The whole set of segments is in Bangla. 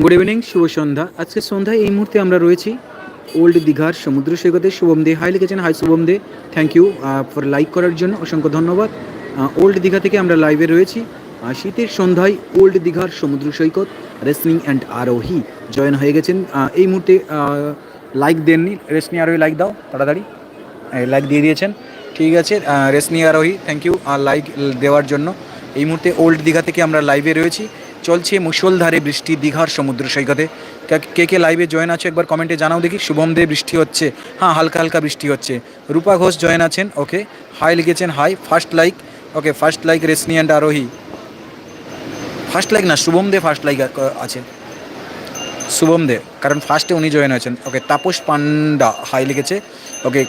গুড ইভিনিং শুভ সন্ধ্যা। আজকে সন্ধ্যায় এই মুহূর্তে আমরা রয়েছি ওল্ড দীঘার সমুদ্র সৈকতে। শুভম দে হাই লিখেছেন। Hi Shubham De thank you for like করার জন্য অসংখ্য ধন্যবাদ। ওল্ড দীঘা থেকে আমরা লাইভে রয়েছি। শীতের সন্ধ্যায় ওল্ড দীঘার সমুদ্র সৈকত রেসলিং অ্যান্ড আরোহী জয়েন হয়ে গেছেন। এই মুহূর্তে লাইক দেননি। রেসনি আরোহী লাইক দাও, তাড়াতাড়ি। লাইক দিয়ে দিয়েছেন। ঠিক আছে রেসনি আরোহী থ্যাংক ইউ লাইক দেওয়ার জন্য। এই মুহূর্তে ওল্ড দীঘা থেকে আমরা লাইভে রয়েছি। চলছে মুষলধারে বৃষ্টি দীঘার সমুদ্র সৈকতে। কে- কে লাইভে জয়েন আছে একবার কমেন্টে জানাও দেখি। শুভম দে বৃষ্টি হচ্ছে। হ্যাঁ হালকা হালকা বৃষ্টি হচ্ছে। রূপা ঘোষ জয়েন আছেন। ওকে হাই লিখেছেন hi first like okay first like Resni and Arohi first like না, শুভম দে ফার্স্ট লাইক আছে। শুভম দে, কারণ ফার্স্টে উনি জয়েন হয়েছেন ওকে তাপস পান্ডা হাই লিখেছে। ওকে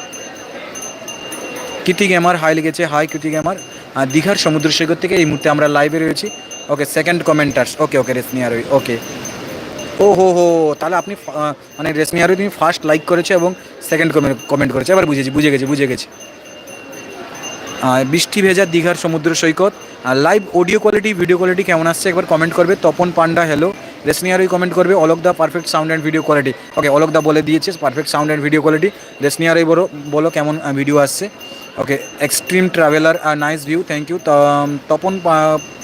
কৃতি গেমার হাই লিখেছে। হাই কৃতি গেমার আর দীঘার সমুদ্র সৈকত থেকে এই মুহূর্তে আমরা লাইভে রয়েছি। ওকে সেকেন্ড কমেন্টার্স ওকে ওকে রেসমি আরোই ওকে ও হো হো তাহলে আপনি মানে রেসমি আরোই তুমি ফার্স্ট লাইক করেছ এবং সেকেন্ড কমেন্ট কমেন্ট করেছ। এবার বুঝেছি, বুঝে গেছি বুঝে গেছি। বৃষ্টি ভেজা দীঘার সমুদ্র সৈকত। আর live audio quality video quality কেমন আসছে? একবার কমেন্ট করবে। তপন পান্ডা হ্যালো রেসনিয়ারই কমেন্ট করবে, Alok da perfect sound and video quality okay Alok da বলে দিয়েছে perfect sound and video quality রেসনিয়ারই বলো বলো কেমন ভিডিও আসছে। Okay extreme traveller nice view thank you Tapan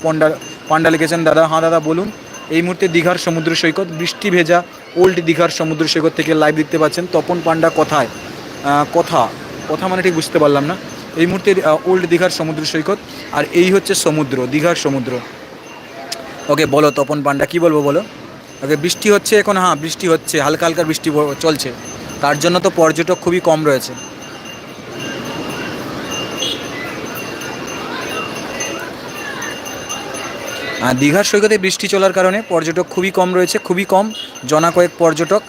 Panda Panda লিখেছেন, দাদা হ্যাঁ দাদা, বলুন। এই মুহূর্তে দীঘার সমুদ্র সৈকত, বৃষ্টি ভেজা ওল্ড দীঘার সমুদ্র সৈকত থেকে লাইভ দেখতে পাচ্ছেন। তপন পান্ডা কোথায় কথা কথা মানে ঠিক বুঝতে পারলাম না। এই মুহূর্তে ওল্ড দীঘার সমুদ্র সৈকত, আর এই হচ্ছে সমুদ্র, দীঘার সমুদ্র। ওকে, বলো তপন পান্ডা, কি বলব বলো? ওকে, বৃষ্টি হচ্ছে এখন হ্যাঁ বৃষ্টি হচ্ছে, হালকা হালকা বৃষ্টি চলছে। তার জন্য তো পর্যটক খুবই কম রয়েছে। দীঘার সৈকতে বৃষ্টি চলার কারণে পর্যটক খুবই কম রয়েছে, খুবই কম। জনা কয়েক পর্যটক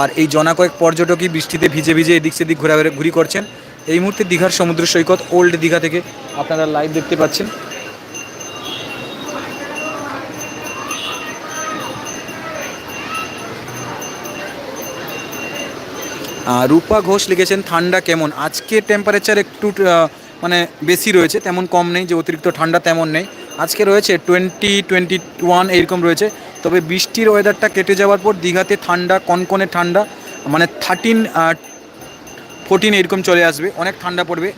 আর এই জনা কয়েক পর্যটকই বৃষ্টিতে ভিজে ভিজে এদিক সেদিক ঘোরাঘুরি ঘুরি করছেন। এই মুহূর্তে দীঘার সমুদ্র সৈকত ওল্ড দীঘা থেকে আপনারা লাইভ দেখতে পাচ্ছেন। রূপা ঘোষ লিখেছেন, ঠান্ডা কেমন? আজকে টেম্পারেচার একটু মানে বেশি রয়েছে, তেমন কম নেই, যে অতিরিক্ত ঠান্ডা তেমন নেই। আজকে রয়েছে টোয়েন্টি টোয়েন্টি ওয়ান এইরকম রয়েছে। তবে বৃষ্টির ওয়েদারটা কেটে যাওয়ার পর দীঘাতে ঠান্ডা, কনকনে ঠান্ডা মানে থার্টিন ফোরটিন এরকম চলে আসবে। অনেক ঠান্ডা পড়বে।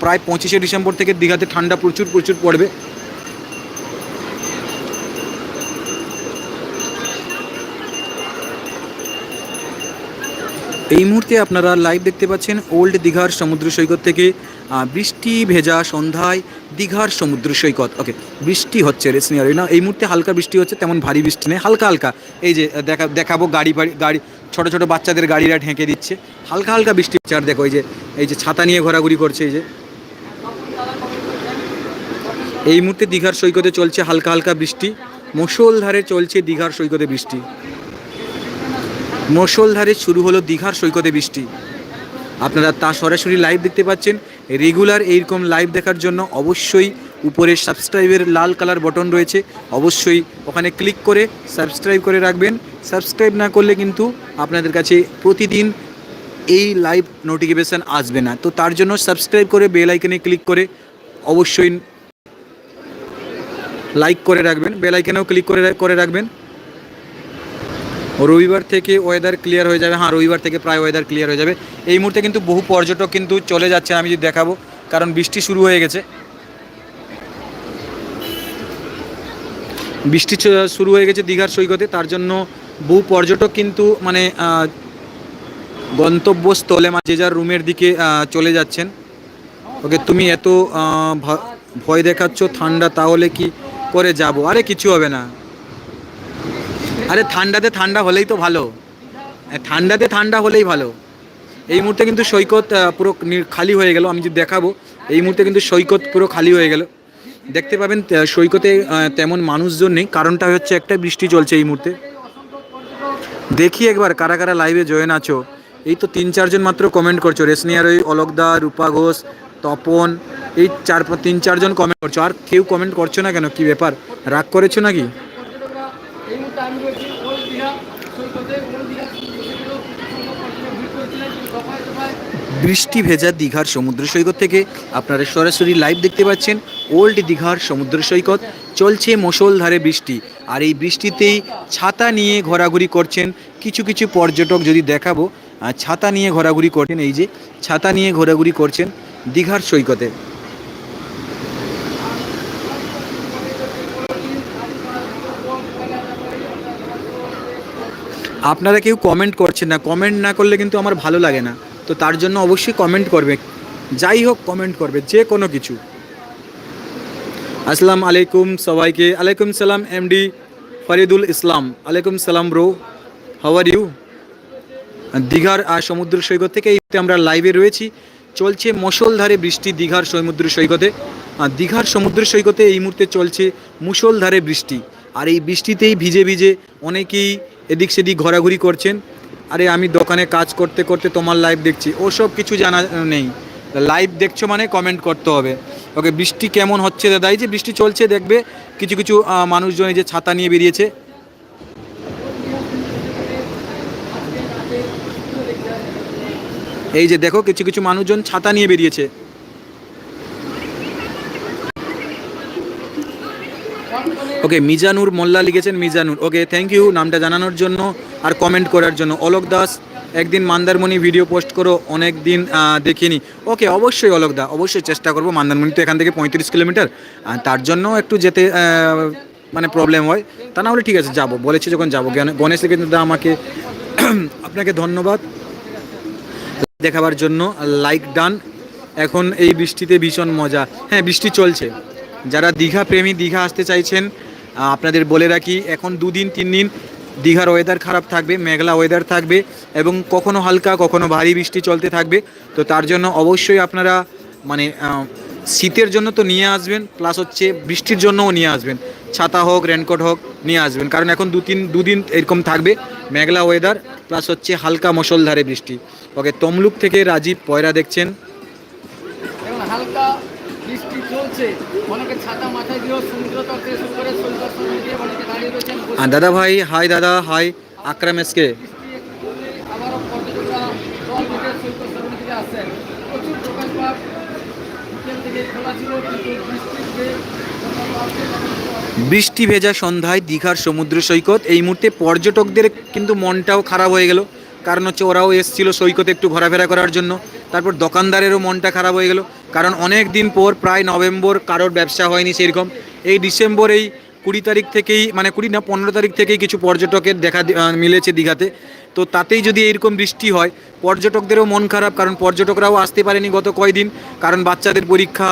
প্রায় পঁচিশে ডিসেম্বর থেকে দীঘাতে ঠান্ডা প্রচুর প্রচুর পড়বে। এই মুহূর্তে আপনারা লাইভ দেখতে পাচ্ছেন ওল্ড দীঘার সমুদ্র সৈকত থেকে বৃষ্টি ভেজা সন্ধ্যায় দীঘার সমুদ্র সৈকত। ওকে বৃষ্টি হচ্ছে রেসনিয়ারি না? এই মুহূর্তে হালকা বৃষ্টি হচ্ছে, তেমন ভারী বৃষ্টি নেই। হালকা হালকা। এই যে দেখা, দেখাবো গাড়ি ফাড়ি, গাড়ি, ছোটো ছোটো বাচ্চাদের গাড়িরা ঢেকে দিচ্ছে। হালকা হালকা বৃষ্টি আর দেখো, এই যে এই যে ছাতা নিয়ে ঘোরাঘুরি করছে, এই যে। এই মুহূর্তে দীঘার সৈকতে চলছে হালকা হালকা বৃষ্টি। মুষলধারে চলছে দীঘার সৈকতে বৃষ্টি। মুষলধারে শুরু হলো দীঘার সৈকতে বৃষ্টি। আপনারা তা সরাসরি লাইভ দেখতে পাচ্ছেন। রেগুলার এইরকম লাইভ দেখার জন্য অবশ্যই উপরে সাবস্ক্রাইবের লাল কালার বটন রয়েছে। অবশ্যই ওখানে ক্লিক করে সাবস্ক্রাইব করে রাখবেন। সাবস্ক্রাইব না করলে কিন্তু আপনাদের কাছে প্রতিদিন এই লাইভ নোটিফিকেশান আসবে না। তো তার জন্য সাবস্ক্রাইব করে বেল আইকনে ক্লিক করে অবশ্যই লাইক করে রাখবেন। বেল আইকনেও ক্লিক করে করে রাখবেন। রবিবার থেকে ওয়েদার ক্লিয়ার হয়ে যাবে। হ্যাঁ রবিবার থেকে প্রায় ওয়েদার ক্লিয়ার হয়ে যাবে। এই মুহূর্তে কিন্তু বহু পর্যটক কিন্তু চলে যাচ্ছে, আমি যদি দেখাবো, কারণ বৃষ্টি শুরু হয়ে গেছে। বৃষ্টি শুরু হয়ে গেছে দীঘার সৈকতে, তার জন্য বহু পর্যটক কিন্তু মানে গন্তব্যস্থলে মানে যে যার রুমের দিকে চলে যাচ্ছেন। ওকে, তুমি এত ভয় দেখাচ্ছ, ঠান্ডা, তাহলে কি করে যাব? আরে, কিছু হবে না। আরে ঠান্ডাতে ঠান্ডা হলেই তো ভালো। ঠান্ডাতে ঠান্ডা হলেই ভালো। এই মুহূর্তে কিন্তু সৈকত পুরো খালি হয়ে গেল। আমি যদি দেখাবো, এই মুহূর্তে কিন্তু সৈকত পুরো খালি হয়ে গেল। দেখতে পাবেন সৈকতে তেমন মানুষজন নেই। কারণটা হচ্ছে একটা বৃষ্টি চলছে এই মুহূর্তে। দেখি একবার কারা কারা লাইভে জয়েন আছো। এই তো তিন, চারজন মাত্র কমেন্ট করছ। রেশনিয়ার ওই অলোকদা রূপা ঘোষ, তপন, এই চার তিন, চারজন কমেন্ট করছ। আর কেউ কমেন্ট করছ না কেন? কি ব্যাপার? রাগ করেছ নাকি এই মুহূর্তে আমি রয়েছি ওল্ড দীঘা সৈকতে ওল্ড দীঘা সৈকতে ভিড় করেছিলেন দফায় দফায় বৃষ্টি ভেজা দীঘার সমুদ্র সৈকত থেকে আপনারা সরাসরি লাইভ দেখতে পাচ্ছেন ওল্ড দীঘার সমুদ্র সৈকত। চলছে মুষলধারে বৃষ্টি। আর এই বৃষ্টিতেই ছাতা নিয়ে ঘোরাঘুরি করছেন কিছু কিছু পর্যটক যদি দেখাবো ছাতা নিয়ে ঘোরাঘুরি করছেন, এই যে ছাতা নিয়ে ঘোরাঘুরি করছেন দীঘার সৈকতে। আপনারা কেউ কমেন্ট করছেন না। কমেন্ট না করলে কিন্তু আমার ভালো লাগে না। তো তার জন্য অবশ্যই কমেন্ট করবে। যাই হোক কমেন্ট করবে, যে কোনো কিছু। আসসালাম আলাইকুম সবাইকে। আলাইকুম সালাম এমডি ফরিদুল ইসলাম। আলাইকুম সালাম ব্রো হাউ আর ইউ দীঘার আর সমুদ্র সৈকত থেকে এই আমরা লাইভে রয়েছি। চলছে মুষলধারে বৃষ্টি দীঘার সমুদ্র সৈকতে। আর দীঘার সমুদ্র সৈকতে এই মুহূর্তে চলছে মুষলধারে বৃষ্টি। আর এই বৃষ্টিতেই ভিজে ভিজে অনেকেই এদিক সেদিক ঘোরাঘুরি করছেন। আরে আমি দোকানে কাজ করতে করতে তোমার লাইভ দেখছি। ওসব কিছু জানা নেই। লাইভ দেখছ মানে কমেন্ট করতে হবে। ওকে, বৃষ্টি কেমন হচ্ছে দাদা? এই যে বৃষ্টি চলছে, দেখবে কিছু কিছু মানুষজন এই যে ছাতা নিয়ে বেরিয়েছে। এই যে দেখো, কিছু কিছু মানুষজন ছাতা নিয়ে বেরিয়েছে। ওকে মিজানুর মোল্লা লিখেছেন মিজানুর ওকে থ্যাংক ইউ নামটা জানানোর জন্য আর কমেন্ট করার জন্য। অলোক দাস, একদিন মান্দারমণি ভিডিও পোস্ট করো অনেক দিন দেখিনি। ওকে অবশ্যই অলোক দা, অবশ্যই চেষ্টা করব। মান্দারমণি তো এখান থেকে পঁয়ত্রিশ কিলোমিটার। তার জন্য একটু যেতে মানে প্রবলেম হয়। তা না হলে ঠিক আছে, যাব। বলেছি যখন যাব। গণেশ কিন্তু দা, আমাকে আপনাকে ধন্যবাদ দেখাবার জন্য। লাইক ডান এখন এই বৃষ্টিতে ভীষণ মজা। হ্যাঁ বৃষ্টি চলছে। যারা দীঘা প্রেমী, দীঘা আসতে চাইছেন আপনাদের বলে রাখি, এখন দুদিন, তিন দিন দীঘার ওয়েদার খারাপ থাকবে, মেঘলা ওয়েদার থাকবে এবং কখনো হালকা, কখনো ভারী বৃষ্টি চলতে থাকবে। তো তার জন্য অবশ্যই আপনারা মানে শীতের জন্য তো নিয়ে আসবেন প্লাস হচ্ছে বৃষ্টির জন্যও নিয়ে আসবেন। ছাতা হোক রেনকোট হোক, নিয়ে আসবেন। কারণ এখন দু তিন দুদিন এরকম থাকবে, মেঘলা ওয়েদার প্লাস হচ্ছে হালকা মশলধারে বৃষ্টি। ওকে তমলুক থেকে রাজীব পয়রা দেখছেন। দাদা ভাই হাই দাদা হাই আকরাম এসকে বৃষ্টি ভেজা সন্ধ্যায় দীঘার সমুদ্র সৈকত। এই মুহূর্তে পর্যটকদের কিন্তু মনটাও খারাপ হয়ে গেল। কারণ হচ্ছে ওরাও এসছিল সৈকতে একটু ঘোরাফেরা করার জন্য। তারপর দোকানদারেরও মনটা খারাপ হয়ে গেল। কারণ অনেক দিন পর, প্রায় নভেম্বর, কারোর ব্যবসা হয়নি সেরকম। এই ডিসেম্বর এই কুড়ি তারিখ থেকেই মানে কুড়ি না পনেরো তারিখ থেকেই কিছু পর্যটকের দেখা মিলেছে দীঘাতে। তো তাতেই যদি এইরকম বৃষ্টি হয়, পর্যটকদেরও মন খারাপ। কারণ পর্যটকরাও আসতে পারেনি গত কয়দিন। কারণ বাচ্চাদের পরীক্ষা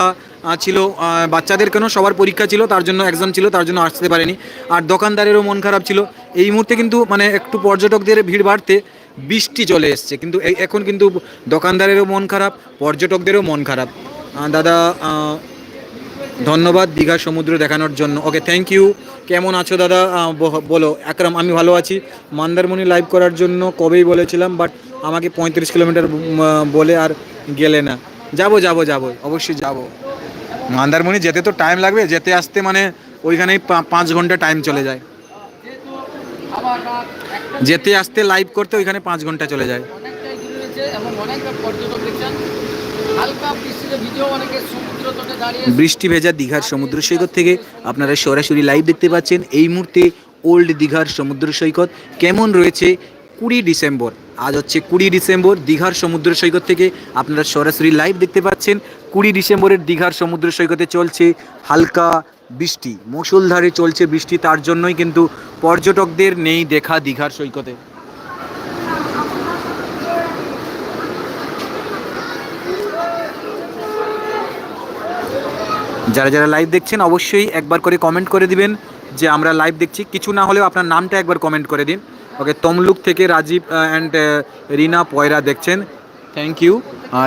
ছিল বাচ্চাদের কেন সবার পরীক্ষা ছিল, তার জন্য একজন ছিল, তার জন্য আসতে পারেনি। আর দোকানদারেরও মন খারাপ ছিল। এই মুহূর্তে কিন্তু মানে একটু পর্যটকদের ভিড় বাড়তে বৃষ্টি চলে এসছে। কিন্তু এখন কিন্তু দোকানদারেরও মন খারাপ, পর্যটকদেরও মন খারাপ। দাদা ধন্যবাদ দীঘা সমুদ্র দেখানোর জন্য। ওকে থ্যাংক ইউ কেমন আছো দাদা? বলো, একরাম, আমি ভালো আছি। মন্দারমণি লাইভ করার জন্য কবেই বলেছিলাম বাট আমাকে পঁয়ত্রিশ কিলোমিটার বলে আর গেলে না। যাব যাব যাব, অবশ্যই যাব। মন্দারমণি যেতে তো টাইম লাগবে, যেতে আসতে মানে ওইখানেই পাঁচ ঘণ্টা টাইম চলে যায়। যেতে আসতে লাইভ করতে ওইখানে পাঁচ ঘণ্টা চলে যায়। অনেকটাই দূরে রয়েছে এবং অনেক পর্যটক দেখছেন। হালকা বৃষ্টিতে ভিজেও অনেকে সমুদ্র তটে দাঁড়িয়ে বৃষ্টি ভেজা দীঘার সমুদ্র সৈকত থেকে আপনারা সরাসরি লাইভ দেখতে পাচ্ছেন। এই মুহূর্তে ওল্ড দীঘার সমুদ্র সৈকত কেমন রয়েছে? কুড়ি ডিসেম্বর আজ হচ্ছে কুড়ি ডিসেম্বর দীঘার সমুদ্র সৈকত থেকে আপনারা সরাসরি লাইভ দেখতে পাচ্ছেন। কুড়ি ডিসেম্বরের দীঘার সমুদ্র সৈকতে চলছে হালকা বৃষ্টি। মুষলধারে চলছে বৃষ্টি, তার জন্যই কিন্তু পর্যটকদের নেই দেখা দীঘার সৈকতে। যারা যারা লাইভ দেখছেন, অবশ্যই একবার করে কমেন্ট করে দিবেন যে আমরা লাইভ দেখছি। কিছু না হলেও আপনার নামটা একবার কমেন্ট করে দিন। ওকে, তমলুক থেকে রাজীব অ্যান্ড রিনা পয়রা দেখছেন। Thank you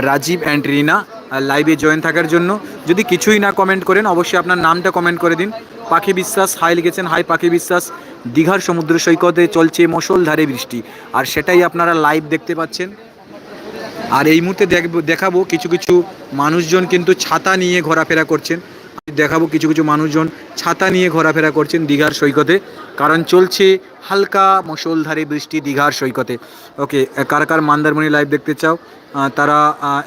Rajib and Rina. লাইভে জয়েন থাকার জন্য। যদি কিছুই না কমেন্ট করেন, অবশ্যই আপনার নামটা কমেন্ট করে দিন। পাখি বিশ্বাস, হাই লিখেছেন, হাই পাখি বিশ্বাস, দীঘার সমুদ্র সৈকতে চলছে মশলধারে বৃষ্টি। আর সেটাই আপনারা লাইভ দেখতে পাচ্ছেন। আর এই মুহূর্তে দেখব দেখাবো কিছু কিছু মানুষজন কিন্তু ছাতা নিয়ে ঘোরাফেরা করছেন। দেখাবো কিছু কিছু মানুষজন ছাতা নিয়ে ঘোরাফেরা করছেন দীঘার সৈকতে, কারণ চলছে হালকা মুষলধারে বৃষ্টি দীঘার সৈকতে। ওকে, কার কার মন্দারমণি লাইভ দেখতে চাও তারা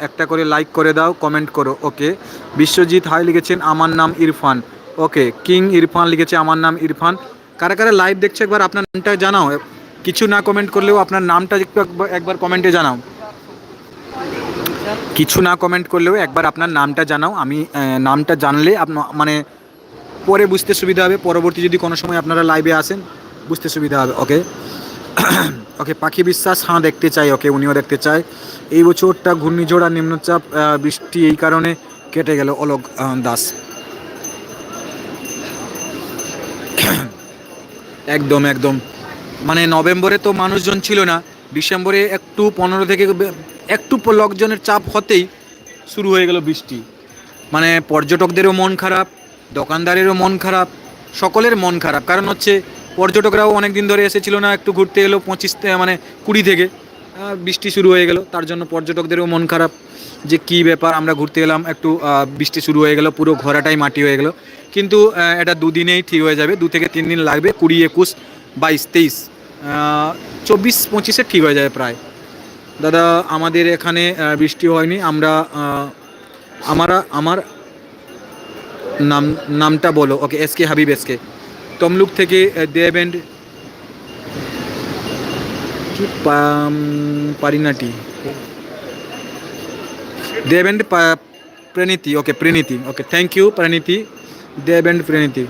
একটা করে লাইক করে দাও কমেন্ট করো, ওকে। বিশ্বজিৎ হাই লিখেছেন, আমার নাম ইরফান। ওকে, কিং ইরফান লিখেছে, আমার নাম ইরফান। কারা কারা লাইভ দেখছে একবার, আপনার নামটা জানাও। কিছু না কমেন্ট করলেও আপনার নামটা একটু একবার কমেন্টে জানাও। কিছু না কমেন্ট করলেও একবার আপনার নামটা জানাও। আমি নামটা জানলে আপনার মানে পরে বুঝতে সুবিধা হবে। পরবর্তী যদি কোনো সময় আপনারা লাইভে আসেন, বুঝতে সুবিধা হবে। ওকে ওকে পাখি বিশ্বাস, হাঁ দেখতে চাই। ওকে উনিও দেখতে চায়। এই বছরটা ঘূর্ণিঝড় আর নিম্নচাপ বৃষ্টি এই কারণে কেটে গেল অলোক দাস। একদম একদম। মানে নভেম্বরে তো মানুষজন ছিল না। ডিসেম্বরে একটু পনেরো থেকে একটু লোকজনের চাপ হতেই শুরু হয়ে গেল বৃষ্টি। মানে পর্যটকদেরও মন খারাপ, দোকানদারেরও মন খারাপ, সকলের মন খারাপ। কারণ হচ্ছে পর্যটকরাও অনেক দিন ধরে এসেছিল না, একটু ঘুরতে এলো পঁচিশ মানে কুড়ি থেকে। বৃষ্টি শুরু হয়ে গেল, তার জন্য পর্যটকদেরও মন খারাপ যে কি ব্যাপার, আমরা ঘুরতে এলাম, একটু বৃষ্টি শুরু হয়ে গেল, পুরো ঘোরাটাই মাটি হয়ে গেল। কিন্তু এটা দুদিনেই ঠিক হয়ে যাবে, দু থেকে তিন দিন লাগবে, কুড়ি, একুশ, বাইশ, তেইশ চব্বিশ, পঁচিশে ঠিক হয়ে যাবে প্রায়। দাদা, আমাদের এখানে বৃষ্টি হয়নি। আমরা আমরা, আমার নাম, নামটা বলো। Okay S K Habib S K Tamluk থেকে দেব অ্যান্ড কি Parineeti Dev and Praniti. Okay Praniti. Okay thank you Praniti. Dev and Praniti.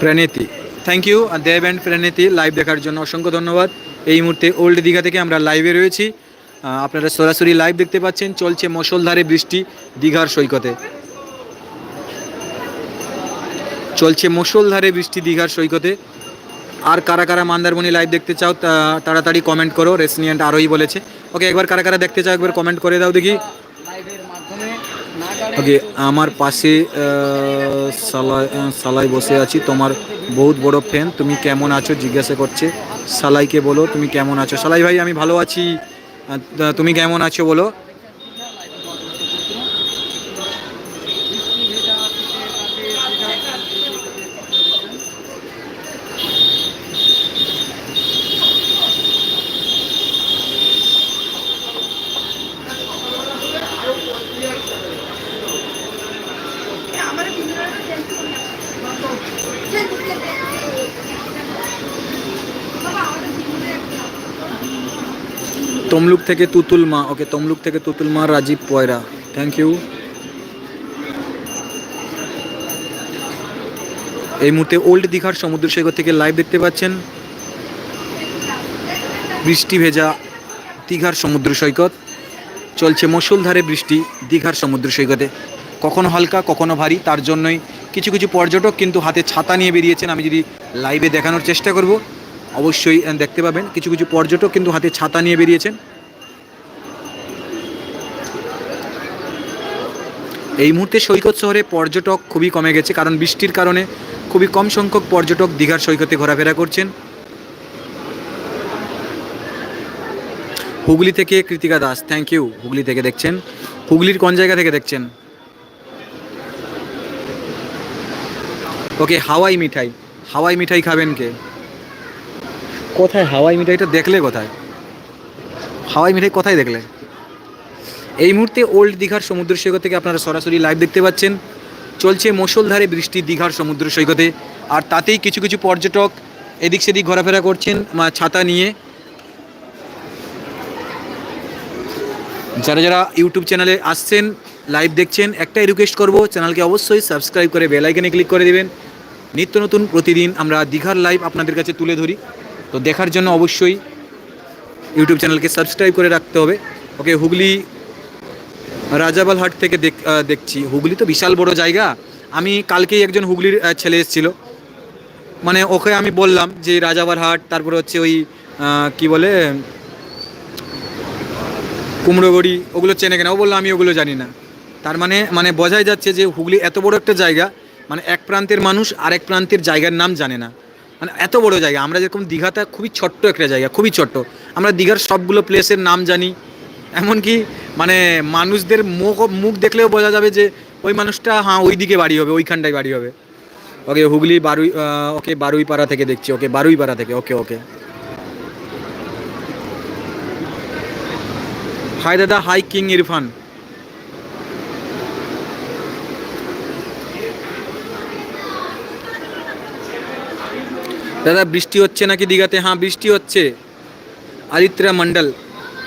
Praniti. Thank you Dev and Praniti. Live দেখার জন্য অসংখ্য ধন্যবাদ। এই মুহূর্তে ওল্ড দীঘা থেকে আমরা লাইভে রয়েছি। আপনারা সরাসরি লাইভ দেখতে পাচ্ছেন, চলছে মশলধারে বৃষ্টি দীঘার সৈকতে। চলছে মুষলধারে বৃষ্টি দীঘার সৈকতে। আর কারা কারা মান্দারমণি লাইভ দেখতে চাও তাড়াতাড়ি কমেন্ট করো, রেসনিয়েন্ট আরোই বলেছে। ওকে একবার কারা কারা দেখতে চাও, একবার কমেন্ট করে দাও দেখি। ওকে আমার পাশে সালাই সালাই বসে আছি, তোমার বহুত বড় ফ্যান তুমি কেমন আছো, জিজ্ঞাসা করছে। সালাইকে বলো তুমি কেমন আছো? সালাই ভাই আমি ভালো আছি। তুমি কেমন আছো বলো? তমলুক থেকে তুতুল মা, ওকে তমলুক থেকে তুতুল মা রাজীব পয়রা। থ্যাংক ইউ এই মুহূর্তে ওল্ড দীঘার সমুদ্র সৈকত থেকে লাইভ দেখতে পাচ্ছেন। বৃষ্টি ভেজা দীঘার সমুদ্র সৈকত। চলছে মুষলধারে বৃষ্টি দীঘার সমুদ্র সৈকতে। কখনো হালকা, কখনো ভারী, তার জন্যই কিছু কিছু পর্যটক কিন্তু হাতে ছাতা নিয়ে বেরিয়েছেন। আমি যদি লাইভে দেখানোর চেষ্টা করব। অবশ্যই দেখতে পাবেন। কিছু কিছু পর্যটক কিন্তু হাতে ছাতা নিয়ে বেরিয়েছেন। এই মুহূর্তে সৈকত শহরে পর্যটক খুবই কমে গেছে, কারণ বৃষ্টির কারণে খুবই কম সংখ্যক পর্যটক দীঘার সৈকতে ঘোরাফেরা করছেন। হুগলি থেকে কৃতিকা দাস থ্যাংক ইউ হুগলি থেকে দেখছেন। হুগলির কোন জায়গা থেকে দেখছেন? ওকে হাওয়াই মিঠাই। হাওয়াই মিঠাই খাবেন কে? কোথায় হাওয়াই মিঠাইটা দেখলে কোথায়? হাওয়াই মিঠাই কোথায় দেখলে? এই মুহূর্তে ওল্ড দীঘার সমুদ্র সৈকত থেকে আপনারা সরাসরি লাইভ দেখতে পাচ্ছেন। চলছে মুষলধারে বৃষ্টি দীঘার সমুদ্র সৈকতে। আর তাতেই কিছু কিছু পর্যটক এদিক সেদিক ঘোরাফেরা করছেন মা ছাতা নিয়ে। যারা যারা ইউটিউব চ্যানেলে আসছেন লাইভ দেখছেন, একটাই রিকোয়েস্ট করব চ্যানেলকে অবশ্যই সাবস্ক্রাইব করে বেল আইকনে ক্লিক করে দেবেন। নিত্য নতুন প্রতিদিন আমরা দীঘার লাইভ আপনাদের কাছে তুলে ধরি। তো দেখার জন্য অবশ্যই ইউটিউব চ্যানেলকে সাবস্ক্রাইব করে রাখতে হবে। ওকে, হুগলি রাজাবালহাট থেকে দেখ দেখছি। হুগলি তো বিশাল বড় জায়গা। আমি কালকেই একজন হুগলির ছেলে এসেছিল। মানে ওকে আমি বললাম যে রাজাবারহাট তারপরে হচ্ছে ওই কি বলে, কুমড়োগড়ি, ওগুলো চেনে কেনা। ও বলল, আমি ওগুলো জানি না। তার মানে মানে বোঝাই যাচ্ছে যে হুগলি এত বড় একটা জায়গা মানে এক প্রান্তের মানুষ আরেক প্রান্তের জায়গার নাম জানে না। মানে এত বড় জায়গা। আমরা যেরকম দীঘাটা খুবই ছোট্ট একটা জায়গা, খুবই ছোট্ট। আমরা দীঘার সবগুলো প্লেসের নাম জানি। এমনকি মানে মানুষদের মুখ মুখ দেখলেও বোঝা যাবে যে ওই মানুষটা হ্যাঁ ওই দিকে বাড়ি হবে, ওইখানটায় বাড়ি হবে। ওকে, হুগলি বারুই ওকে, বারুইপাড়া থেকে দেখছি। ওকে, বারুইপাড়া থেকে, ওকে ওকে। হাই দাদা হাই কিং ইরফান। দাদা, বৃষ্টি হচ্ছে নাকি দীঘাতে? হ্যাঁ বৃষ্টি হচ্ছে। আদিত্রা মণ্ডল,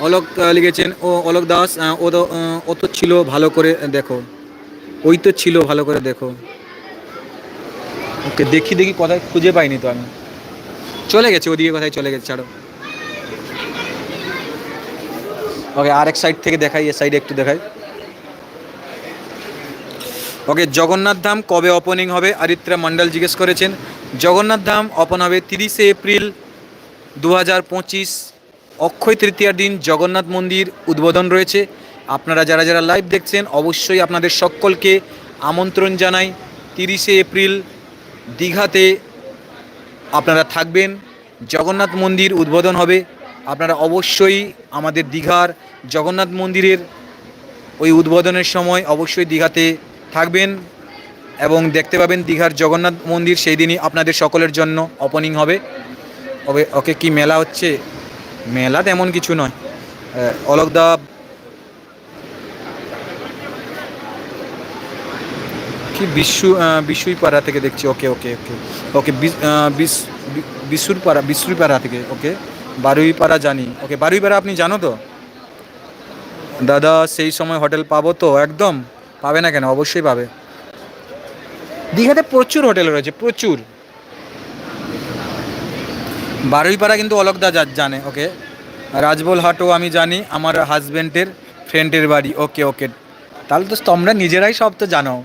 অলোক লিখেছেন, ও অলোক দাস ও তো ও তো ছিল ভালো করে দেখো। ওই তো ছিল ভালো করে দেখো। ওকে, দেখি দেখি কোথায় খুঁজে পাইনি তো আমি। চলে গেছে, ওদিকে কোথায় চলে গেছে, ছাড়ো। ওকে, আরেক সাইড থেকে দেখাই, এ সাইডে একটু দেখাই। ওকে, জগন্নাথ ধাম কবে ওপেনিং হবে? আদিত্রা মণ্ডল জিজ্ঞেস করেছেন। জগন্নাথ ধাম ওপেন হবে তিরিশে এপ্রিল দু হাজার পঁচিশ। অক্ষয় তৃতীয়ার দিন জগন্নাথ মন্দির উদ্বোধন রয়েছে। আপনারা যারা যারা লাইভ দেখছেন, অবশ্যই আপনাদের সকলকে আমন্ত্রণ জানাই। তিরিশে এপ্রিল দীঘাতে আপনারা থাকবেন। জগন্নাথ মন্দির উদ্বোধন হবে। আপনারা অবশ্যই আমাদের দীঘার জগন্নাথ মন্দিরের ওই উদ্বোধনের সময় অবশ্যই দীঘাতে থাকবেন এবং দেখতে পাবেন দীঘার জগন্নাথ মন্দির সেই দিনই আপনাদের সকলের জন্য ওপেনিং হবে। ওকে ওকে কি মেলা হচ্ছে? মেলা তেমন কিছু নয়। অলোকদা কি বিশ্বু আহ, বিশুইপাড়া থেকে দেখছি। ওকে ওকে ওকে ওকে বিস- আহ, বিস- বি- বিশুরপাড়া বিশুইপাড়া থেকে ওকে বারুইপাড়া জানি। ওকে বারুইপাড়া আপনি জানো তো? দাদা সেই সময় হোটেল পাবো তো একদম। পাবে না কেন? অবশ্যই পাবে। দীঘাতে প্রচুর হোটেল রয়েছে, প্রচুর। বারুইপাড়া কিন্তু অলোকদা জানে, ওকে? রাজবোল হাটও আমি জানি, আমার হাজব্যান্ডের ফ্রেন্ডের বাড়ি, ওকে ওকে। তাহলে তো তোমরা নিজেরাই সব তো জানো।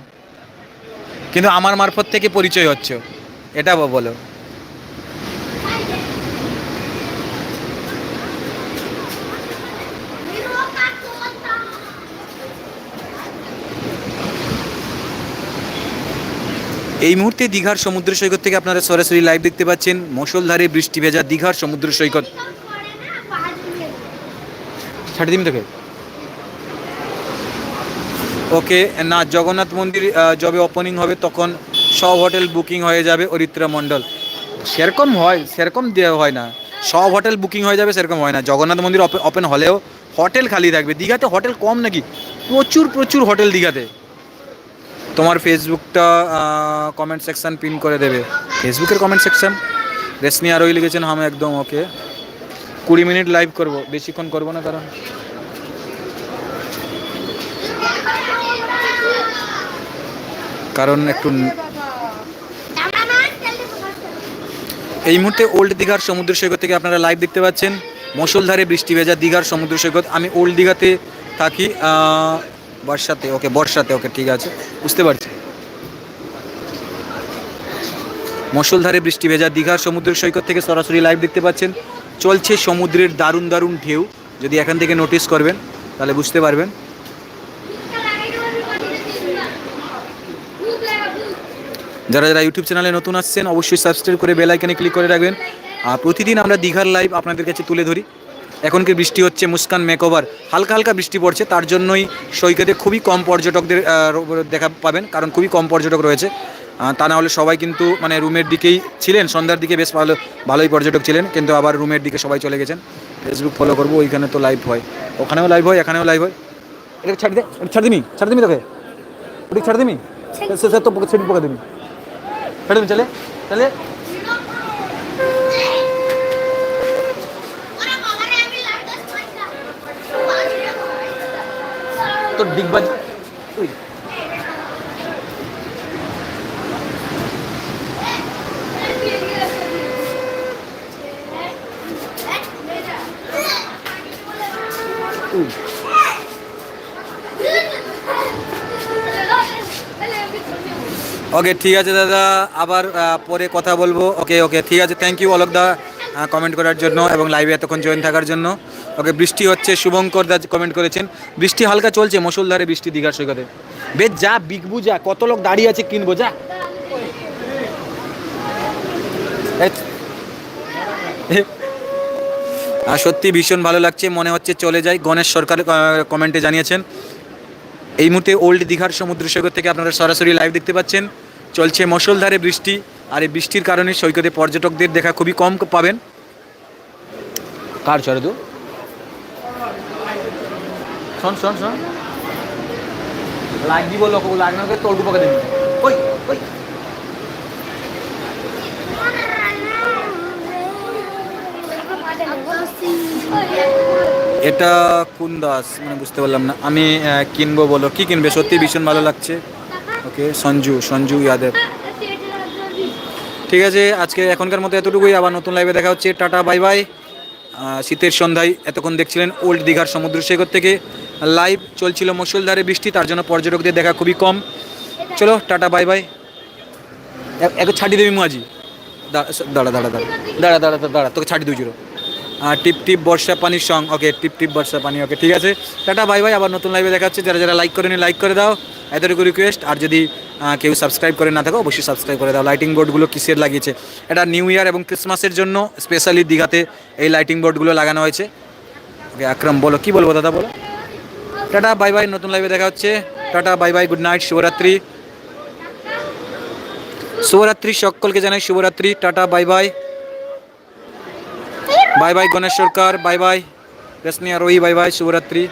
কিন্তু আমার মারফত থেকে পরিচয় হচ্ছে। এটা বলো। এই মুহূর্তে দীঘার সমুদ্র সৈকত থেকে আপনারা সরাসরি লাইভ দেখতে পাচ্ছেন। মশলধারে বৃষ্টি ভেজা দীঘার সমুদ্র সৈকত। দিন ওকে, না, জগন্নাথ মন্দির যবে ওপেনিং হবে, তখন সব হোটেল বুকিং হয়ে যাবে অরিত্রা মণ্ডল। সেরকম হয়, সেরকম দেওয়া হয় না। সব হোটেল বুকিং হয়ে যাবে, সেরকম হয় না। জগন্নাথ মন্দির ওপেন হলেও হোটেল খালি থাকবে। দীঘাতে হোটেল কম নাকি? প্রচুর প্রচুর হোটেল দীঘাতে। তোমার ফেসবুকটা কমেন্ট সেকশন পিন করে দেবে। ফেসবুকের কমেন্ট সেকশন রেশমি আরোই লিখেছেন, হাম একদম ওকে কুড়ি মিনিট লাইভ করব, বেশিক্ষণ করব না কারণ। কারণ একটু এই মুহূর্তে ওল্ড দীঘার সমুদ্র সৈকত থেকে আপনারা লাইভ দেখতে পাচ্ছেন। মশলধারে বৃষ্টি ভেজা দীঘার সমুদ্র সৈকত। আমি ওল্ড দীঘাতে থাকি বর্ষাতে ওকে বর্ষাতে ওকে, ঠিক আছে। বুঝতে পারছি। মশলধারে বৃষ্টি ভেজা দীঘার সমুদ্র সৈকত থেকে সরাসরি লাইভ দেখতে পাচ্ছেন। চলছে সমুদ্রের দারুণ দারুণ ঢেউ। যদি এখান থেকে নোটিস করবেন, তাহলে বুঝতে পারবেন। যারা যারা ইউটিউব চ্যানেলে নতুন আসছেন, অবশ্যই সাবস্ক্রাইব করে বেল আইকনে ক্লিক করে রাখবেন। আর প্রতিদিন আমরা দীঘার লাইভ আপনাদের কাছে তুলে ধরি। এখনকে বৃষ্টি হচ্ছে মুস্কান মেকওভার হালকা হালকা বৃষ্টি পড়ছে তার জন্যই সৈকতে খুবই কম পর্যটকদের দেখা পাবেন কারণ খুবই কম পর্যটক রয়েছে। তা না হলে সবাই কিন্তু মানে রুমের দিকেই ছিলেন সন্ধ্যার দিকে বেশ ভালো ভালোই পর্যটক ছিলেন কিন্তু আবার রুমের দিকে সবাই চলে গেছেন। ফেসবুক ফলো করব ওইখানে তো লাইভ হয়। ওখানেও লাইভ হয় এখানেও লাইভ হয়। এটা ছাড় দে ছাড় দিমি ছাড় দিমি তোকে? ওটা ছাড় দিমি সে সে তো ছেড়ে পোকা দিমি ছেড়ে দিমি চলে চলে। তো ডিগবাজ। ওকে, ঠিক আছে দাদা, আবার পরে কথা বলব। ওকে ওকে, ঠিক আছে thank you Alok da. Comment করার জন্য এবং লাইভে এতক্ষণ জয়েন থাকার জন্য। ওকে, বৃষ্টি হচ্ছে, শুভঙ্কর দা কমেন্ট করেছেন। বৃষ্টি হালকা চলছে মুসলধারে বৃষ্টি দীঘার সৈকতে। বেশ, যা বিকবু যা কত লোক দাঁড়িয়ে আছে কিনবো, যা। আর সত্যি ভীষণ ভালো লাগছে, মনে হচ্ছে চলে যাই। গণেশ সরকার কমেন্টে জানিয়েছেন। এই মুহূর্তে ওল্ড দীঘার সমুদ্র সৈকত থেকে আপনারা সরাসরি লাইভ দেখতে পাচ্ছেন। চলছে মশলধারে বৃষ্টি। আর এই বৃষ্টির কারণে সৈকতে পর্যটকদের দেখা খুবই কম পাবেন। কার চরে তো? শোন শোন শোন। লাগি বলো লাগনা তোর পকে দিবি ওই ওই। এটা কোন দাস? মানে বুঝতে পারলাম না। আমি কিনবো বলো। কি কিনবে? সত্যি ভীষণ ভালো লাগছে। ওকে, সঞ্জু সঞ্জু ইয়াদেব। ঠিক আছে, আজকে এখনকার মতো এতটুকুই। আবার নতুন লাইভে দেখা হচ্ছে। টাটা বাই বাই শীতের সন্ধ্যায় এতক্ষণ দেখছিলেন ওল্ড দীঘার সমুদ্র সৈকত থেকে। লাইভ চলছিল মুসলধারে বৃষ্টি, তার জন্য পর্যটকদের দেখা খুবই কম। চলো, টাটা বাই বাই একটু ছাটি দেবি মাঝি। দাঁড়া দাঁড়া দাঁড়া। দাঁড়া দাঁড়া দাঁড়া তোকে দিই জিরো। টিপ টিপ, বর্ষা পানির সং ওকে টিপ টিপ, বর্ষা পানি। ওকে ঠিক আছে। টাটা বাই বাই আবার নতুন লাইভে দেখা হচ্ছে। যারা যারা লাইক করেনি লাইক করে দাও। এতটুকু রিকোয়েস্ট আর যদি কেউ সাবস্ক্রাইব করে না থাকো, অবশ্যই সাবস্ক্রাইব করে দাও। লাইটিং বোর্ডগুলো কিসের লাগিয়েছে? এটা নিউ ইয়ার এবং ক্রিসমাসের জন্য স্পেশালি দীঘাতে এই লাইটিং বোর্ডগুলো লাগানো হয়েছে। ওকে আকরাম বলো, কি বলব দাদা বলো? টাটা বাই বাই নতুন লাইভে দেখা হচ্ছে। Tata bye bye good night শুভরাত্রি। শুভরাত্রি সকলকে জানাই, শুভরাত্রি, tata bye bye bye bye Ganesh Sarkar bye bye Rashmi Arohi bye bye শুভরাত্রি।